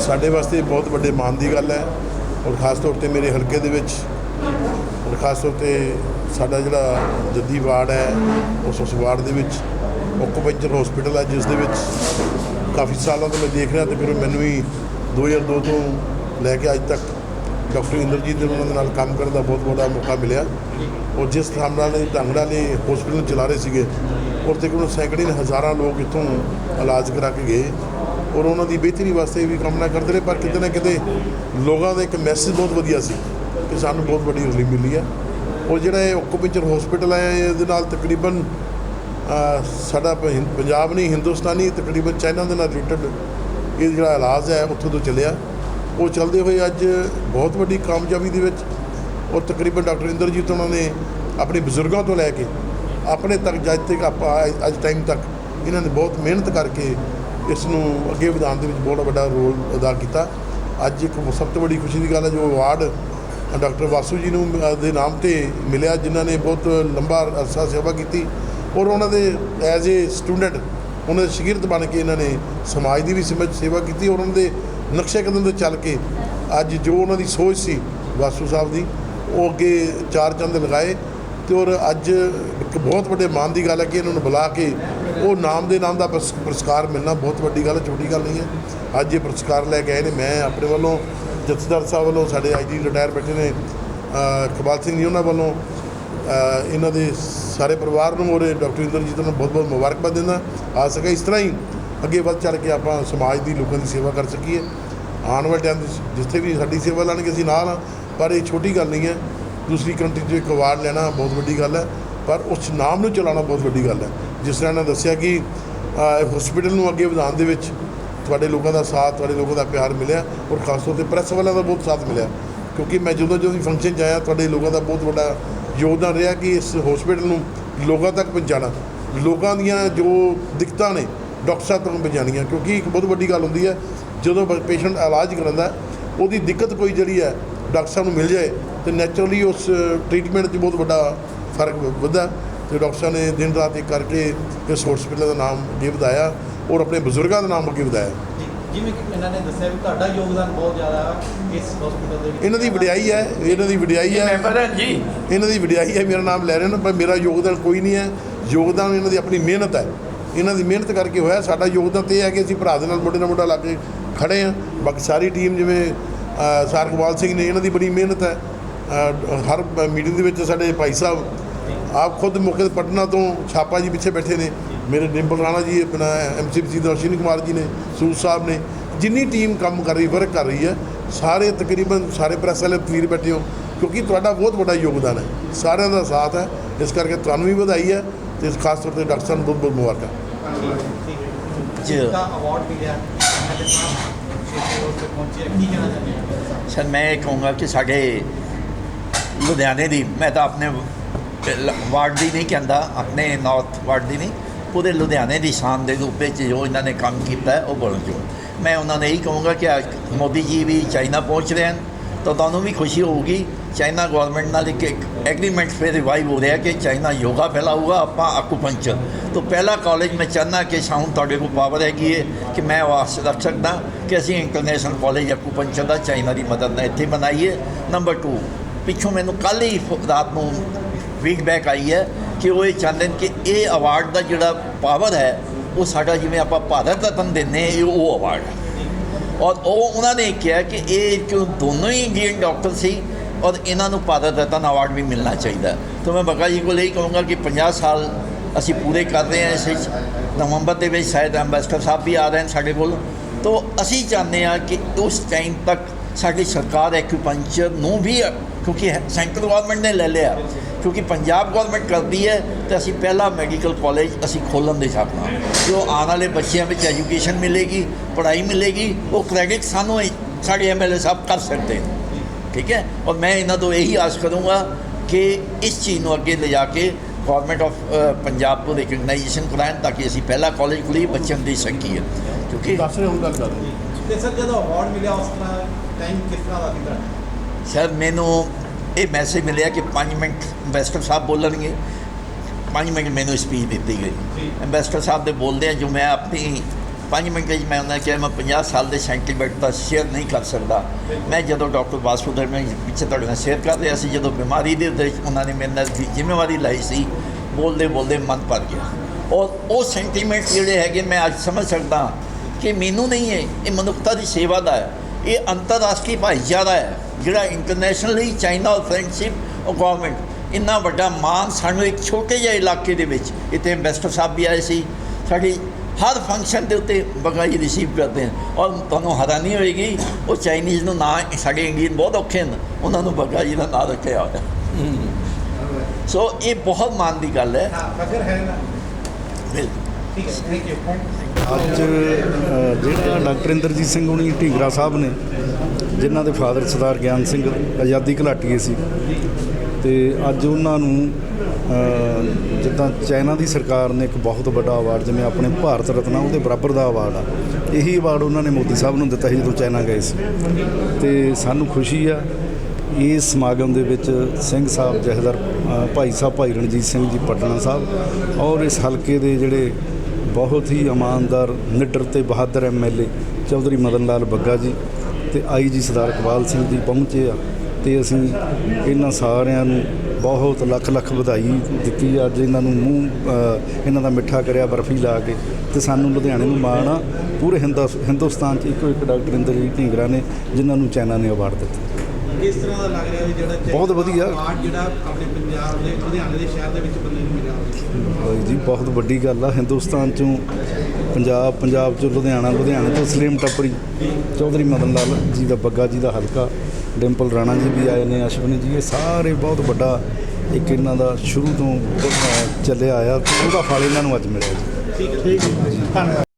ਸਾਡੇ ਵਾਸਤੇ ਬਹੁਤ ਵੱਡੇ ਮਾਣ ਦੀ ਗੱਲ ਹੈ ਔਰ ਖਾਸ ਤੌਰ ਤੇ ਮੇਰੇ ਹਲਕੇ ਦੇ ਵਿੱਚ ਔਰ ਖਾਸ ਤੌਰ ਤੇ ਸਾਡਾ ਜਿਹੜਾ ਜੱਦੀ ਵਾਰਡ ਹੈ, ਉਸ ਉਸ ਵਾਰਡ ਦੇ ਵਿੱਚ ਓਕੂਪੈਂਚਰ ਹਸਪੀਟਲ ਹੈ, ਜਿਸ ਦੇ ਵਿੱਚ ਕਾਫੀ ਸਾਲਾਂ ਤੋਂ ਮੈਂ ਦੇਖ ਰਿਹਾ ਤੇ ਫਿਰ ਮੈਨੂੰ ਵੀ 2002 ਤੋਂ ਲੈ ਕੇ ਅੱਜ ਤੱਕ ਡਾਕਟਰ ਇੰਦਰਜੀਤ ਦੇ ਉਹਨਾਂ ਦੇ ਨਾਲ ਕੰਮ ਕਰਨ ਦਾ ਬਹੁਤ ਵੱਡਾ ਮੌਕਾ ਮਿਲਿਆ। ਔਰ ਜਿਸ ਹਿਸਾਬ ਨਾਲ ਇਹ ਢੰਗ ਨਾਲ ਇਹ ਹਸਪੀਟਲ ਚਲਾ ਰਹੇ ਸੀਗੇ ਔਰ ਤਕਰੀਬਨ ਸੈਂਕੜੇ ਹਜ਼ਾਰਾਂ ਲੋਕ ਇੱਥੋਂ ਇਲਾਜ ਕਰਾ ਕੇ ਗਏ। ਔਰ ਉਹਨਾਂ ਦੀ ਬਿਹਤਰੀ ਵਾਸਤੇ ਵੀ ਕਾਮਨਾ ਕਰਦੇ ਰਹੇ, ਪਰ ਕਿਤੇ ਨਾ ਕਿਤੇ ਲੋਕਾਂ ਦਾ ਇੱਕ ਮੈਸੇਜ ਬਹੁਤ ਵਧੀਆ ਸੀ ਕਿ ਸਾਨੂੰ ਬਹੁਤ ਵੱਡੀ ਰਿਲੀਫ ਮਿਲੀ ਹੈ। ਔਰ ਜਿਹੜਾ ਇਹ ਓਕੂਪੈਂਚਰ ਹਸਪੀਟਲ ਹੈ, ਇਹਦੇ ਨਾਲ ਤਕਰੀਬਨ ਸਾਡਾ ਪ- ਪੰਜਾਬ ਨਹੀਂ, ਹਿੰਦੁਸਤਾਨੀ ਤਕਰੀਬਨ ਚਾਈਨਾ ਦੇ ਨਾਲ ਰਿਲੇਟਡ ਇਹ ਜਿਹੜਾ ਇਲਾਜ ਹੈ, ਉੱਥੋਂ ਤੋਂ ਚੱਲਿਆ। ਉਹ ਚੱਲਦੇ ਹੋਏ ਅੱਜ ਬਹੁਤ ਵੱਡੀ ਕਾਮਯਾਬੀ ਦੇ ਵਿੱਚ ਔਰ ਤਕਰੀਬਨ ਡਾਕਟਰ ਇੰਦਰਜੀਤ ਉਹਨਾਂ ਨੇ ਆਪਣੇ ਬਜ਼ੁਰਗਾਂ ਤੋਂ ਲੈ ਕੇ ਆਪਣੇ ਤੱਕ ਜੱਜ ਤੱਕ ਆਪਾਂ ਅੱਜ- ਟਾਈਮ ਤੱਕ ਇਹਨਾਂ ਨੇ ਬਹੁਤ ਮਿਹਨਤ ਕਰਕੇ ਇਸ ਨੂੰ ਅੱਗੇ ਵਧਾਉਣ ਦੇ ਵਿੱਚ ਬਹੁਤ ਵੱਡਾ ਰੋਲ ਅਦਾ ਕੀਤਾ। ਅੱਜ ਇੱਕ ਸਭ ਤੋਂ ਵੱਡੀ ਖੁਸ਼ੀ ਦੀ ਗੱਲ ਹੈ ਜੋ ਅਵਾਰਡ ਡਾਕਟਰ ਵਾਸੂ ਜੀ ਨੂੰ ਦੇ ਨਾਮ ਤੇ ਮਿਲਿਆ, ਜਿਨ੍ਹਾਂ ਨੇ ਬਹੁਤ ਲੰਬਾ ਅਰਸਾ ਸੇਵਾ ਕੀਤੀ ਔਰ ਉਹਨਾਂ ਦੇ ਐਜ਼ ਏ ਸਟੂਡੈਂਟ ਉਹਨਾਂ ਦੇ ਸ਼ਾਗਿਰਦ ਬਣ ਕੇ ਇਹਨਾਂ ਨੇ ਸਮਾਜ ਦੀ ਵੀ ਸਮਝ ਸੇਵਾ ਕੀਤੀ ਔਰ ਉਹਨਾਂ ਦੇ ਨਕਸ਼ੇ ਕਦਮ ਤੇ ਚੱਲ ਕੇ ਅੱਜ ਜੋ ਉਹਨਾਂ ਦੀ ਸੋਚ ਸੀ ਵਾਸੂ ਸਾਹਿਬ ਦੀ ਉਹ ਅੱਗੇ ਚਾਰ ਚੰਦ ਲਗਾਏ ਤੇ ਔਰ ਅੱਜ ਇੱਕ ਬਹੁਤ ਵੱਡੇ ਮਾਣ ਦੀ ਗੱਲ ਹੈ ਕਿ ਇਹਨਾਂ ਨੂੰ ਬੁਲਾ ਕੇ ਉਹ ਨਾਮ ਦੇ ਨਾਮ ਦਾ ਪੁਰਸ- ਪੁਰਸਕਾਰ ਮਿਲਣਾ ਬਹੁਤ ਵੱਡੀ ਗੱਲ ਹੈ ਛੋਟੀ ਗੱਲ ਨਹੀਂ ਹੈ। ਅੱਜ ਇਹ ਪੁਰਸਕਾਰ ਲੈ ਕੇ ਆਏ ਨੇ ਮੈਂ ਆਪਣੇ ਵੱਲੋਂ ਜਥੇਦਾਰ ਸਾਹਿਬ ਵੱਲੋਂ ਸਾਡੇ ਆਈਜੀ ਰਿਟਾਇਰ ਬੈਠੇ ਨੇ ਅ, ਸਿੰਘ ਜੀ ਉਹਨਾਂ ਵੱਲੋਂ ਇਹਨਾਂ ਦੇ ਸਾਰੇ ਪਰਿਵਾਰ ਨੂੰ ਔਰ ਡਾਕਟਰ ਇੰਦਰਜੀਤ ਨੂੰ ਬਹੁਤ ਬਹੁਤ ਮੁਬਾਰਕਬਾਦ ਦਿੰਦਾ। ਆ ਸਕੇ ਇਸ ਤਰ੍ਹਾਂ ਹੀ ਅੱਗੇ ਵੱਧ ਚੜ ਕੇ ਆਪਾਂ ਸਮਾਜ ਦੀ ਲੋਕਾਂ ਦੀ ਸੇਵਾ ਕਰ ਸਕੀਏ। ਆਉਣ ਵਾਲੇ ਟਾਈਮ ਜਿੱਥੇ ਵੀ ਸਾਡੀ ਸੇਵਾ ਲੈਣਗੇ, ਅਸੀਂ ਨਾਲ ਹਾਂ। ਪਰ ਇਹ ਛੋਟੀ ਗੱਲ ਨਹੀਂ ਹੈ। ਦੂਸਰੀ ਕੰਟਰੀ 'ਚ ਇੱਕ ਅਵਾਰਡ ਲੈਣਾ ਬਹੁਤ ਵੱਡੀ ਗੱਲ ਹੈ। ਪਰ ਉਸ ਨਾਮ ਨੂੰ ਚਲਾਉਣਾ ਬਹੁਤ ਵੱਡੀ ਗੱਲ ਹੈ। ਜਿਸ ਤਰ੍ਹਾਂ ਇਹਨਾਂ ਦੱਸਿਆ ਕਿ ਹਸਪੀਟਲ ਨੂੰ ਅੱਗੇ ਵਧਾਉਣ ਦੇ ਵਿੱਚ ਤੁਹਾਡੇ ਲੋਕਾਂ ਦਾ ਸਾਥ, ਤੁਹਾਡੇ ਲੋਕਾਂ ਦਾ ਪਿਆਰ ਮਿਲਿਆ ਔਰ ਖਾਸ ਤੌਰ ਤੇ ਪ੍ਰੈਸ ਵਾਲਿਆਂ ਦਾ ਬਹੁਤ ਸਾਥ ਮਿਲਿਆ। ਕਿਉਂਕਿ ਮੈਂ ਜਦੋਂ ਜਦੋਂ ਵੀ ਫੰਕਸ਼ਨ 'ਚ ਆਇਆ, ਤੁਹਾਡੇ ਲੋਕਾਂ ਦਾ ਬਹੁਤ ਵੱਡਾ ਯੋਗਦਾਨ ਰਿਹਾ ਕਿ ਇਸ ਹਸਪੀਟਲ ਨੂੰ ਲੋਕਾਂ ਤੱਕ ਪਹੁੰਚਾਉਣਾ। ਲੋਕਾਂ ਦੀਆਂ ਜੋ ਦਿੱਕਤਾਂ ਨੇ ਡਾਕਟਰ ਸਾਹਿਬ ਤੱਕ ਪਹੁੰਚਾਉਣੀਆਂ ਕਿਉਂਕਿ ਇੱਕ ਬਹੁਤ ਵੱਡੀ ਗੱਲ ਹੁੰਦੀ ਹੈ ਜਦੋਂ ਪੇਸ਼ੈਂਟ ਇਲਾਜ ਕਰਾਉਂਦਾ ਉਹਦੀ ਦਿੱਕਤ ਕੋਈ ਜਿਹੜੀ ਹੈ ਡਾਕਟਰ ਸਾਹਿਬ ਨੂੰ ਮਿਲ ਜਾਏ ਤੇ ਨੈਚੁਰਲੀ ਉਸ ਟ੍ਰੀਟਮੈਂਟ 'ਚ ਬਹੁਤ ਵੱਡਾ ਫ਼ਰਕ ਵਧਦਾ ਤੇ ਡਾਕਟਰ ਸਾਹਿਬ ਨੇ ਦਿਨ ਰਾਤ ਇੱਕ ਕਰਕੇ ਇਸ ਹਸਪੀਟਲ ਦਾ ਨਾਮ ਅੱਗੇ ਵਧਾਇਆ ਔਰ ਆਪਣੇ ਬਜ਼ੁਰਗਾਂ ਦਾ ਨਾਮ ਅੱਗੇ ਵਧਾਇਆ। ਜੀ, ਜਿਵੇਂ ਕਿ ਇਹਨਾਂ ਨੇ ਦੱਸਿਆ ਵੀ ਤੁਹਾਡਾ ਯੋਗਦਾਨ ਬਹੁਤ ਜ਼ਿਆਦਾ ਹੈ ਇਸ ਹਸਪੀਟਲ ਦੇ ਵਿੱਚ। ਇਹਨਾਂ ਦੀ ਵਡਿਆਈ ਹੈ ਇਹਨਾਂ ਦੀ ਵਡਿਆਈ ਹੈ। ਮੈਂਬਰ ਹੈ ਜੀ। ਇਹਨਾਂ ਦੀ ਵਡਿਆਈ ਹੈ ਮੇਰਾ ਨਾਮ ਲੈ ਰਹੇ ਨੇ ਪਰ ਮੇਰਾ ਯੋਗਦਾਨ ਕੋਈ ਨਹੀਂ ਹੈ। ਯੋਗਦਾਨ ਇਹਨਾਂ ਦੀ ਆਪਣੀ ਮਿਹਨਤ ਹੈ। ਇਹਨਾਂ ਦੀ ਮਿਹਨਤ ਕਰਕੇ ਹੋਇਆ। ਸਾਡਾ ਯੋਗਦਾਨ ਤੇ ਇਹ ਹੈ ਕਿ ਅਸੀਂ ਭਰਾ ਦੇ ਨਾਲ ਮੋਢੇ ਨਾਲ ਮੋਢਾ ਲਾ ਕੇ ਖੜੇ ਹਾਂ। ਬਾਕੀ ਸਾਰੀ ਟੀਮ ਜਿਵੇਂ ਅ, ਸਾਰਕਵਾਲ ਸਿੰਘ ਨੇ ਇਹਨਾਂ ਦੀ ਬੜੀ ਮਿਹਨਤ ਹੈ। ਹਰ ਮੀਟਿੰਗ ਦੇ ਵਿੱਚ ਸਾਡੇ ਭਾਈ ਸਾਹਿਬ ਆਪ ਖੁਦ ਮੌਕੇ ਤੇ ਪਟਨਾ ਤੋਂ ਛਾਪਾ ਜੀ ਪਿੱਛੇ ਬੈਠੇ ਨੇ। ਮੇਰੇ ਡਿੰਪਲ ਰਾਣਾ ਜੀ ਆਪਣਾ ਐਮਸੀਪੀ ਦਾ ਅਸ਼ਵਨੀ ਕੁਮਾਰ ਜੀ ਨੇ ਸੂਦ ਸਾਹਿਬ ਨੇ ਜਿੰਨੀ ਟੀਮ ਕੰਮ ਕਰ ਰਹੀ ਵਰਕ ਕਰ ਰਹੀ ਹੈ ਸਾਰੇ ਤਕਰੀਬਨ ਸਾਰੇ ਪ੍ਰੈਸ ਵਾਲੇ ਤਕਰੀਰ ਬੈਠੇ ਹੋ। ਕਿਉਂਕਿ ਤੁਹਾਡਾ ਬਹੁਤ ਵੱਡਾ ਯੋਗਦਾਨ ਹੈ। ਸਾਰਿਆਂ ਦਾ ਸਾਥ ਹੈ। ਇਸ ਕਰਕੇ ਤੁਹਾਨੂੰ ਵੀ ਵਧਾਈ ਹੈ। ਤੇ ਖਾਸ ਤੌਰ ਤੇ ਡਾਕਟਰ ਸਾਹਿਬ ਨੂੰ ਬਹੁਤ ਬਹੁਤ ਮੁਬਾਰਕਾਂ। ਜੀ। ਅਵਾਰਡ ਮਿਲਿਆ ਸਰ ਮੈਂ ਇਹ ਕਹੂੰਗਾ ਕਿ ਸਾਡੇ ਲੁਧਿਆਣੇ ਦੀ ਮੈਂ ਤਾਂ ਆਪਣੇ ਵਾਰਡ ਦੀ ਨਹੀਂ ਕਹਿੰਦਾ ਆਪਣੇ ਨਾਰਥ ਵਾਰਡ ਦੀ ਨਹੀਂ ਪੂਰੇ ਲੁਧਿਆਣੇ ਦੀ ਸ਼ਾਨ ਦੇ ਰੂਪ ਵਿੱਚ ਜੋ ਇਹਨਾਂ ਨੇ ਕੰਮ ਕੀਤਾ ਹੈ ਉਹ ਬੋਲਣ ਜੋ ਮੈਂ ਉਹਨਾਂ ਨੇ ਇਹੀ ਕਹੂੰਗਾ ਕਿ ਅੱਜ ਮੋਦੀ ਜੀ ਵੀ ਚਾਈਨਾ ਪਹੁੰਚ ਰਹੇ ਹਨ। ਤਾਂ ਤੁਹਾਨੂੰ ਵੀ ਖੁਸ਼ੀ ਹੋਊਗੀ। ਚਾਈਨਾ ਗਵਰਨਮੈਂਟ ਨਾਲ ਇੱਕ ਐਗਰੀਮੈਂਟ ਫਿਰ ਰਿਵਾਈਵ ਹੋ ਰਿਹਾ ਕਿ ਚਾਈਨਾ ਯੋਗਾ ਫੈਲਾਊਗਾ, ਆਪਾਂ ਆਕੂਪੰਚਰ ਤਾਂ ਪਹਿਲਾ ਕਾਲਜ ਮੈਂ ਚਾਹੁੰਦਾ ਕਿ ਸ਼ਾਮ ਤੁਹਾਡੇ ਕੋਲ ਪਾਵਰ ਹੈਗੀ ਹੈ ਕਿ ਮੈਂ ਵਾਸਤੇ ਰੱਖ ਸਕਦਾ ਕਿ ਅਸੀਂ ਇੰਟਰਨੈਸ਼ਨਲ ਕਾਲਜ ਆਕੂਪੰਚਰ ਦਾ ਚਾਈਨਾ ਦੀ ਮਦਦ ਨਾਲ ਇੱਥੇ ਬਣਾਈਏ। ਨੰਬਰ 2 ਪਿੱਛੋਂ ਮੈਨੂੰ ਕੱਲ ਹੀ ਫ- ਰਾਤ ਨੂੰ ਫੀਡਬੈਕ ਆਈ ਹੈ ਕਿ ਉਹ ਇਹ ਚਾਹੁੰਦੇ ਨੇ ਕਿ ਇਹ ਅਵਾਰਡ ਦਾ ਜਿਹੜਾ ਪਾਵਰ ਹੈ, ਉਹ ਸਾਡਾ ਜਿਵੇਂ ਆਪਾਂ ਭਾਰਤ ਰਤਨ ਦਿੰਦੇ ਇਹ ਉਹ ਅਵਾਰਡ ਹੈ। ਔਰ ਉਹ ਉਹਨਾਂ ਨੇ ਕਿਹਾ ਕਿ ਇਹ ਕਿਉਂ ਦੋਨੋਂ ਹੀ ਇੰਡੀਅਨ ਡਾਕਟਰ ਸੀ ਔਰ ਇਹਨਾਂ ਨੂੰ ਭਾਰਤ ਰਤਨ ਅਵਾਰਡ ਵੀ ਮਿਲਣਾ ਚਾਹੀਦਾ। ਤਾਂ ਮੈਂ ਬਗਾ ਜੀ ਕੋਲ ਇਹ ਕਹੂੰਗਾ ਕਿ 50 ਸਾਲ ਅਸੀਂ ਪੂਰੇ ਕਰ ਰਹੇ ਹਾਂ ਇਸ ਵਿੱਚ। ਨਵੰਬਰ ਦੇ ਵਿੱਚ ਸ਼ਾਇਦ ਐਮਬੈਸਡਰ ਸਾਹਿਬ ਵੀ ਆ ਰਹੇ ਹਨ ਸਾਡੇ ਕੋਲ। ਤਾਂ ਅਸੀਂ ਚਾਹੁੰਦੇ ਹਾਂ ਕਿ ਉਸ ਟਾਈਮ ਤੱਕ ਸਾਡੀ ਸਰਕਾਰ ਐਕੂਪੰਚਰ ਨੂੰ ਵੀ ਕਿਉਂਕਿ ਸੈਂਟਰਲ ਗਵਰਨਮੈਂਟ ਨੇ ਲੈ ਲਿਆ। ਕਿਉਂਕਿ ਪੰਜਾਬ ਗਵਰਨਮੈਂਟ ਕਰਦੀ ਹੈ ਤੇ ਅਸੀਂ ਪਹਿਲਾ ਮੈਡੀਕਲ ਕਾਲਜ ਅਸੀਂ ਖੋਲ੍ਹਣ ਦੇ ਛਾਪਣਾ ਜੋ ਆਉਣ ਵਾਲੇ ਬੱਚਿਆਂ ਵਿੱਚ ਐਜੂਕੇਸ਼ਨ ਮਿਲੇਗੀ ਪੜ੍ਹਾਈ ਮਿਲੇਗੀ ਉਹ ਕ੍ਰੈਡਿਟ ਸਾਨੂੰ ਹੀ- ਸਾਡੇ ਐਮਐਲਏ ਸਾਹਿਬ ਕਰ ਸਕਦੇ ਨੇ। ਠੀਕ ਹੈ? ਔਰ ਮੈਂ ਇਹਨਾਂ ਤੋਂ ਇਹੀ ਆਸ ਕਰੂੰਗਾ ਕਿ ਇਸ ਚੀਜ਼ ਨੂੰ ਅੱਗੇ ਲਿਜਾ ਕੇ ਗਵਰਨਮੈਂਟ ਆਫ ਪੰਜਾਬ ਤੋਂ ਰਿਕਗਨਾਈਜੇਸ਼ਨ ਕਰਾਉਣ ਤਾਂ ਕਿ ਅਸੀਂ ਪਹਿਲਾ ਕਾਲਜ ਖੋਲ੍ਹੀਏ ਬੱਚਿਆਂ ਦੀ ਸਕੀਏ। ਕਿਉਂਕਿ ਦੱਸ ਰਹੇ ਹੁਣ ਗੱਲ ਕਰ ਰਹੇ ਤੇ ਸਰ ਜਦੋਂ ਅਵਾਰਡ ਮਿਲਿਆ ਉਸ ਤਰ੍ਹਾਂ ਟਾਈਮ ਕਿਸ ਤਰ੍ਹਾਂ ਦਾ ਸੀ ਸਰ ਮੈਨੂੰ ਇਹ ਮੈਸੇਜ ਮਿਲਿਆ ਕਿ 5 ਮਿੰਟ ਐਮਬੈਸਡਰ ਸਾਹਿਬ ਬੋਲਣਗੇ। 5 ਮਿੰਟ ਮੈਨੂੰ ਸਪੀਚ ਦਿੱਤੀ ਗਈ। ਐਮਬੈਸਡਰ ਸਾਹਿਬ ਦੇ ਬੋਲਦੇ ਆ ਜੋ ਮੈਂ ਆਪਣੀ 5 ਮਿੰਟਾਂ 'ਚ ਮੈਂ ਉਹਨਾਂ ਕਿਹਾ ਮੈਂ 50 ਸਾਲ ਦੇ ਸੈਂਟੀਮੀਟਰ ਦਾ ਸ਼ੇਅਰ ਨਹੀਂ ਕਰ ਸਕਦਾ। ਮੈਂ ਜਦੋਂ ਡਾਕਟਰ ਵਾਸੂਦਰ ਮੈਂ ਪਿੱਛੇ ਤੁਹਾਡੇ ਨਾਲ ਸ਼ੇਅਰ ਕਰ ਰਿਹਾ ਸੀ ਜਦੋਂ ਬਿਮਾਰੀ ਦੇ ਉੱਤੇ ਉਹਨਾਂ ਨੇ ਮੇਰੇ ਨਾਲ ਦੀ ਜ਼ਿੰਮੇਵਾਰੀ ਲਈ ਸੀ ਬੋਲਦੇ ਬੋਲਦੇ ਮਨ ਭਰ ਗਿਆ। ਔਰ ਉਹ ਸੈਂਟੀਮੈਂਟ ਜਿਹੜੇ ਹੈਗੇ ਮੈਂ ਅੱਜ ਸਮਝ ਸਕਦਾ ਕਿ ਮੈਨੂੰ ਨਹੀਂ ਹੈ ਇਹ ਮਨੁੱਖਤਾ ਦੀ ਸੇਵਾ ਦਾ ਹੈ। ਇਹ ਅੰਤਰਰਾਸ਼ਟਰੀ ਭਾਈਚਾਰਾ ਹੈ। ਜਿਹੜਾ ਇੰਟਰਨੈਸ਼ਨਲੀ ਚਾਈਨਾ ਫਰੈਂਡਸ਼ਿਪ ਉਹ ਗਵਰਨਮੈਂਟ ਇੰਨਾ ਵੱਡਾ ਮਾਨ ਸਾਨੂੰ ਇੱਕ ਛੋਟੇ ਜਿਹੇ ਇਲਾਕੇ ਦੇ ਵਿੱਚ ਇੱਥੇ ਐਮਬੈਸਡਰ ਸਾਹਿਬ ਵੀ ਆਏ ਸੀ ਸਾਡੀ ਹਰ ਫੰਕਸ਼ਨ ਦੇ ਉੱਤੇ ਬਗਾਈ ਰਿਸੀਵ ਕਰਦੇ ਹਨ। ਔਰ ਤੁਹਾਨੂੰ ਹੈਰਾਨੀ ਹੋਏਗੀ ਉਹ ਚਾਈਨੀਜ਼ ਨੂੰ ਨਾ ਸਾਡੇ ਇੰਡੀਅਨ ਬਹੁਤ ਔਖੇ ਹਨ ਉਹਨਾਂ ਨੂੰ ਬਗਾਈ ਦਾ ਨਾਂ ਰੱਖਿਆ ਹੋਇਆ। ਸੋ ਇਹ ਬਹੁਤ ਮਾਨ ਦੀ ਗੱਲ ਹੈ। ਹਾਂ ਫਕਰ ਹੈ ਨਾ। ਬਿਲਕੁਲ। ਠੀਕ ਹੈ ਥੈਂਕ ਯੂ ਅੱਜ ਜਿਹੜਾ ਡਾਕਟਰ ਇੰਦਰਜੀਤ ਸਿੰਘ ਹੁਣੀ, ਢੀਂਗਰਾ ਸਾਹਿਬ ਨੇ, ਜਿਨ੍ਹਾਂ ਦੇ ਫਾਦਰ ਸਰਦਾਰ ਗਿਆਨ ਸਿੰਘ ਆਜ਼ਾਦੀ ਘੁਲਾਟੀਏ ਸੀ, ਤੇ ਅੱਜ ਉਹਨਾਂ ਨੂੰ ਜਿੱਦਾਂ ਚਾਈਨਾ ਦੀ ਸਰਕਾਰ ਨੇ ਇੱਕ ਬਹੁਤ ਵੱਡਾ ਅਵਾਰਡ ਜਿਵੇਂ ਆਪਣੇ ਭਾਰਤ ਰਤਨਾ ਉਹਦੇ ਬਰਾਬਰ ਦਾ ਅਵਾਰਡ ਆ। ਇਹੀ ਅਵਾਰਡ ਉਹਨਾਂ ਨੇ ਮੋਦੀ ਸਾਹਿਬ ਨੂੰ ਦਿੱਤਾ ਸੀ ਜਦੋਂ ਚਾਈਨਾ ਗਏ ਸੀ। ਤੇ ਸਾਨੂੰ ਖੁਸ਼ੀ ਆ, ਇਸ ਸਮਾਗਮ ਦੇ ਵਿੱਚ ਸਿੰਘ ਸਾਹਿਬ, ਜਹਦਰ ਭਾਈ ਸਾਹਿਬ, ਭਾਈ ਰਣਜੀਤ ਸਿੰਘ ਜੀ, ਪਟਨਾ ਸਾਹਿਬ ਔਰ ਇਸ ਹਲਕੇ ਦੇ ਜਿਹੜੇ ਬਹੁਤ ਹੀ ਇਮਾਨਦਾਰ, ਨਿਡਰ ਤੇ ਬਹਾਦਰ ਐਮਐਲਏ ਚੌਧਰੀ ਮਦਨ ਲਾਲ ਬੱਗਾ ਜੀ ਤੇ ਆਈ ਜੀ ਸਰਦਾਰ ਇਕਬਾਲ ਸਿੰਘ ਜੀ ਪਹੁੰਚੇ ਆ ਤੇ ਅਸੀਂ ਇਹਨਾਂ ਸਾਰਿਆਂ ਨੂੰ ਬਹੁਤ ਲੱਖ ਲੱਖ ਵਧਾਈ ਦਿੱਤੀ ਅੱਜ ਇਹਨਾਂ ਨੂੰ ਮੂੰਹ ਇਹਨਾਂ ਦਾ ਮਿੱਠਾ ਕਰਿਆ, ਬਰਫੀ ਲਾ ਕੇ ਤੇ ਸਾਨੂੰ ਲੁਧਿਆਣੇ ਨੂੰ ਮਾਣ ਆ। ਪੂਰੇ ਹਿੰਦੁਸ ਹਿੰਦੁਸਤਾਨ 'ਚ ਇੱਕੋ ਇੱਕ ਡਾਕਟਰ ਇੰਦਰਜੀਤ ਢੀਂਗਰਾ ਨੇ ਜਿਨ੍ਹਾਂ ਨੂੰ ਚਾਈਨਾ ਨੇ ਅਵਾਰਡ ਦਿੱਤਾ। ਕਿਸ ਤਰ੍ਹਾਂ ਦਾ ਲੱਗ ਰਿਹਾ ਵੀ ਜਿਹੜਾ ਬਹੁਤ ਵਧੀਆ। ਅਵਾਰਡ ਜਿਹੜਾ ਆਪਣੇ ਪੰਜਾਬ ਦੇ ਲੁਧਿਆਣੇ ਦੇ ਸ਼ਹਿਰ ਦੇ ਵਿੱਚ ਬੰਦੇ ਨੂੰ ਮਿਲਿਆ? ਬਾਈ ਜੀ ਬਹੁਤ ਵੱਡੀ ਗੱਲ ਆ। ਹਿੰਦੁਸਤਾਨ ਚੋਂ ਪੰਜਾਬ ਪੰਜਾਬ ਚੋਂ ਲੁਧਿਆਣਾ ਲੁਧਿਆਣੇ ਤੋਂ ਸਲੀਮ ਟੱਪਰੀ ਚੌਧਰੀ ਮਦਨ ਲਾਲ ਜੀ ਦਾ ਬੱਗਾ ਜੀ ਦਾ ਹਲਕਾ ਡਿੰਪਲ ਰਾਣਾ ਜੀ ਵੀ ਆਏ ਨੇ ਅਸ਼ਵਨੀ ਜੀ ਇਹ ਸਾਰੇ ਬਹੁਤ ਵੱਡਾ ਇੱਕ ਇਹਨਾਂ ਦਾ ਸ਼ੁਰੂ ਤੋਂ ਅਹ, ਚੱਲਿਆ ਆਇਆ। ਤੇ ਉਹਦਾ ਫਲ ਇਹਨਾਂ ਨੂੰ ਅੱਜ ਮਿਲਿਆ ਜੀ। ਠੀਕ ਹੈ। ਠੀਕ ਹੈ। ਧੰਨਵਾਦ।